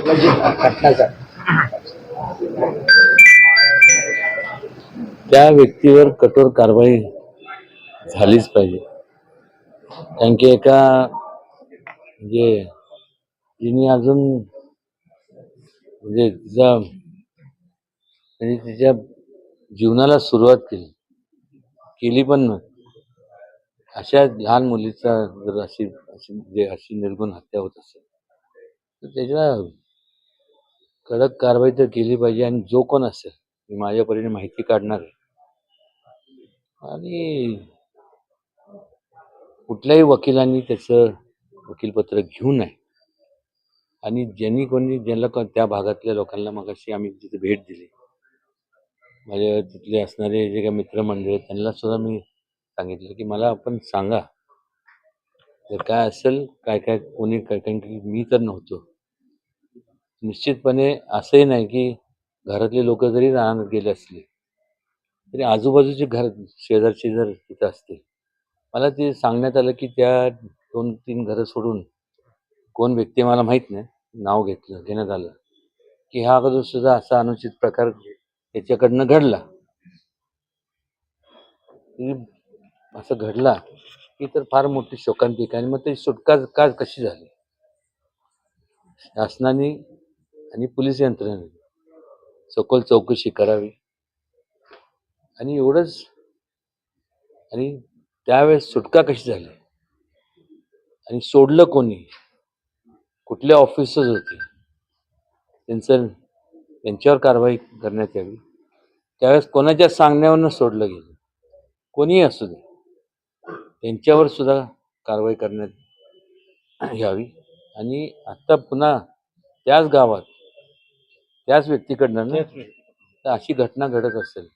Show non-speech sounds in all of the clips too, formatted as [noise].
म्हणजे [laughs] त्या व्यक्तीवर कठोर कारवाई झालीच पाहिजे. कारण की एका म्हणजे तिने अजून म्हणजे तिचा म्हणजे तिच्या जीवनाला सुरुवात केली. केली पण अशा लहान मुलीचा जर अशी अशी म्हणजे अशी निर्गुण हत्या होत असेल तर त्याच्या कडक कारवाई तर केली पाहिजे आणि जो कोण असेल मी माझ्या परीने माहिती काढणार आहे. आणि कुठल्याही वकिलांनी त्याचं वकीलपत्र घेऊ नये. आणि ज्यांनी कोणी ज्यांना त्या भागातल्या लोकांना मग अशी आम्ही तिथे भेट दिली माझ्या तिथले असणारे जे काही मित्रमंडळ आहेत, त्यांना सुद्धा मी सांगितलं की मला आपण सांगा. जर काय असेल काय काय कोणी काय कारण की मी तर नव्हतो. निश्चितपणे असंही नाही की घरातले लोक जरी राहण्यात गेले असले तरी आजूबाजूचे घर शेजारचे जर तिथं असतील. मला ते सांगण्यात आलं की त्या दोन तीन घरं सोडून कोण व्यक्ती मला माहीत नाही नाव घेतलं घेण्यात आलं की हा अगोदर सुद्धा असा अनुचित प्रकार त्याच्याकडनं घडला. असं घडला की तर फार मोठी शोकांतिका आणि मग ते सुटका काज कशी झाली? शासनाने आणि पोलीस यंत्रणेने सखोल चौकशी करावी. आणि एवढंच. आणि त्यावेळेस सुटका कशी झाली? आणि सोडलं कोणी? कुठले ऑफिसर्स होते? त्यांचं त्यांच्यावर कारवाई करण्यात यावी. त्यावेळेस कोणाच्या सांगण्यावरनं सोडलं गेलं? कोणीही असू दे. त्यांच्यावर सुद्धा कारवाई करण्यात यावी. आणि आत्ता पुन्हा त्याच गावात त्याच व्यक्तीकडनं ना तर अशी घटना घडत असेल.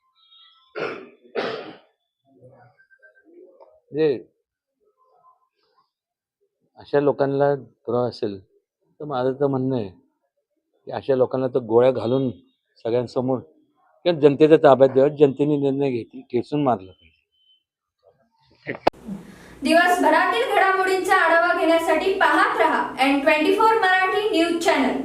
म्हणजे अशा लोकांना पुरावा असेल तर माझं तर म्हणणं आहे की अशा लोकांना तर गोळ्या घालून सगळ्यांसमोर किंवा जनतेच्या ताब्यात द्यावं. जनतेने निर्णय घेतली ठेचून मारलं पाहिजे. दिवसभरातील घडामोडींचा आढावा घेण्यासाठी पाहत रहा N twenty four Marathi news channel.